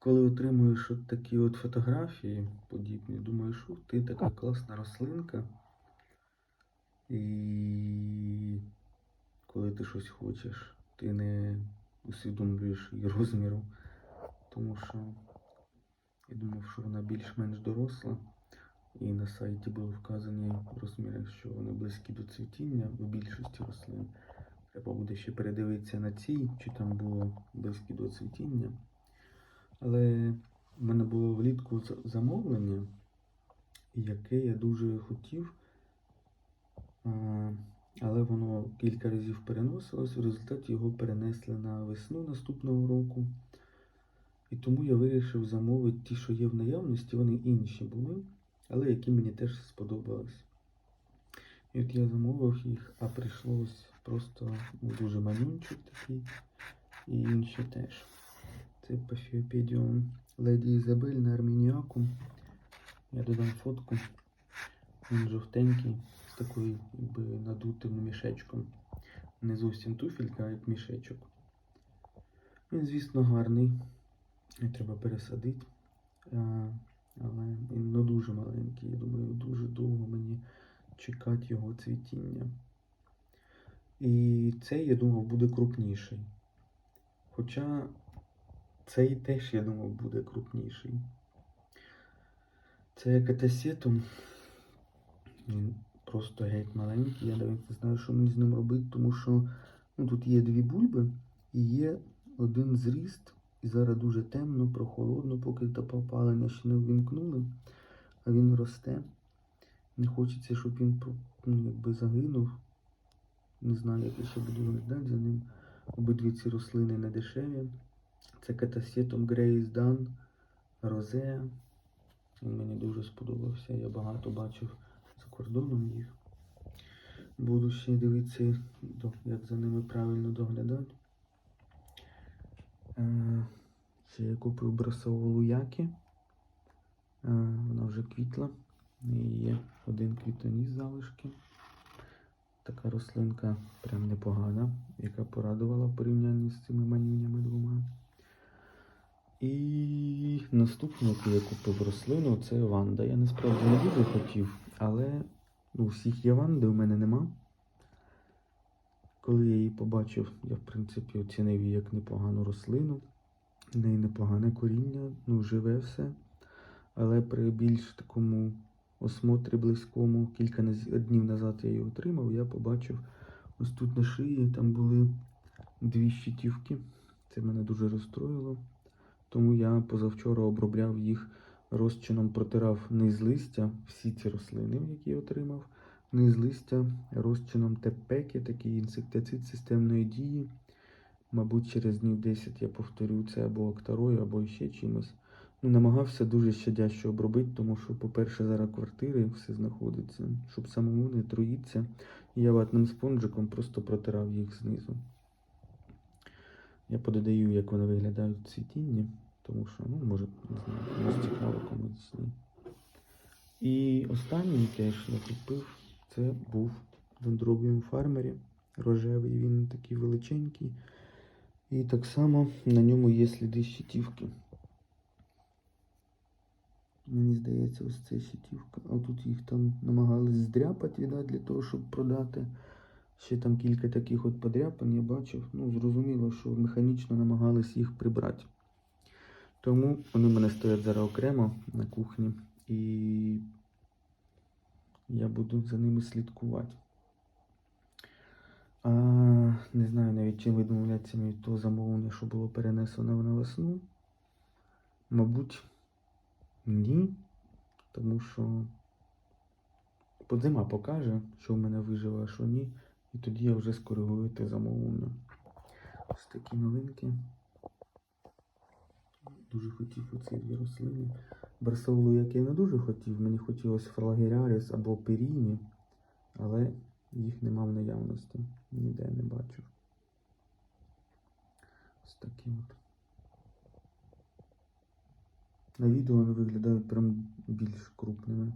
коли отримуєш от такі от фотографії подібні, думаєш, ух ти, така класна рослинка. І коли ти щось хочеш, ти не усвідомлюєш її розміру, тому що я думав, що вона більш-менш доросла. І на сайті були вказані розміри, що вони близькі до цвітіння у більшості рослин. Треба буде ще передивитися на цій, чи там було близькі до цвітіння. Але в мене було влітку замовлення, яке я дуже хотів. Але воно кілька разів переносилось, в результаті його перенесли на весну наступного року. І тому я вирішив замовити ті, що є в наявності, вони інші були, але які мені теж сподобались. І от я замовив їх, а прийшлось просто ну, дуже манюнчик такий, і інші теж. Це Пафіопедіон Леді Ізабель на армініаку. Я додам фотку. Він жовтенький, з такою якби надутим мішечком. Не зовсім туфелька, а як мішечок. Він, звісно, гарний. Треба пересадити. Але він ну, дуже маленький. Я думаю, дуже довго мені чекати його цвітіння. І цей, я думав, буде крупніший. Хоча цей теж, я думав, буде крупніший. Це катасетум. Він просто геть маленький. Я навіть не знаю, що мені з ним робити, тому що ну, тут є дві бульби і є один зріст. І зараз дуже темно, прохолодно, поки та попалення ще не ввімкнули, а він росте. Не хочеться, щоб він ну, якби загинув. Не знаю, як я ще буду виглядати за ним. Обидві ці рослини не дешеві. Це катасетом Grace Dunn Rosea. Він мені дуже сподобався. Я багато бачив за кордоном їх. Буду ще дивитися, як за ними правильно доглядати. Ще я купив брасоволу Які. Е, Вона вже квітла. Неї є один квітоніс залишки. Така рослинка прям непогана, яка порадувала в порівнянні з цими манюнями двома. І наступну, яку я купив рослину, це ванда. Я насправді не дуже хотів, але у всіх є ванди, у мене нема. Коли я її побачив, я в принципі оцінив її як непогану рослину. В неї непогане коріння, ну, живе все. Але при більш такому осмотрі близькому, кілька днів назад я її отримав, я побачив ось тут на шиї там були дві щитівки. Це мене дуже розстроїло. Тому я позавчора обробляв їх розчином, протирав низ листя, всі ці рослини, які отримав. Низ листя розчином тепеки, такий інсектицид системної дії. Мабуть, через днів 10 я повторю це або актарою, або ще чимось. Ну, намагався дуже щадяще обробити, тому що, по-перше, зараз квартири все знаходиться, щоб самому не труїться. І я ватним спонжиком просто протирав їх знизу. Я пододаю, як вони виглядають в цвітінні, тому що, ну, може, не знаю, комусь цікаво, комусь ні. І останній теж я купив, це був дендробіум фармері. Рожевий, він такий величенький. І так само на ньому є сліди щитівки. Мені здається, ось це щитівка. А тут їх там намагались здряпати, віддати для того, щоб продати. Ще там кілька таких от подряпин я бачив. Ну, зрозуміло, що механічно намагались їх прибрати. Тому вони в мене стоять зараз окремо на кухні. І я буду за ними слідкувати. А, не знаю навіть чим відмовлятися від того замовлення, що було перенесено на весну. Мабуть, ні. Тому що подзима покаже, що в мене виживе, а що ні. І тоді я вже скоригую те замовлення. Ось такі новинки. Дуже хотів оці дві рослини. Барсаулу, як я не дуже хотів, мені хотілося флагеріаріс або періні, але їх нема в наявності. Ніде не бачу. Ось такі от. На відео вони виглядають прям більш крупними.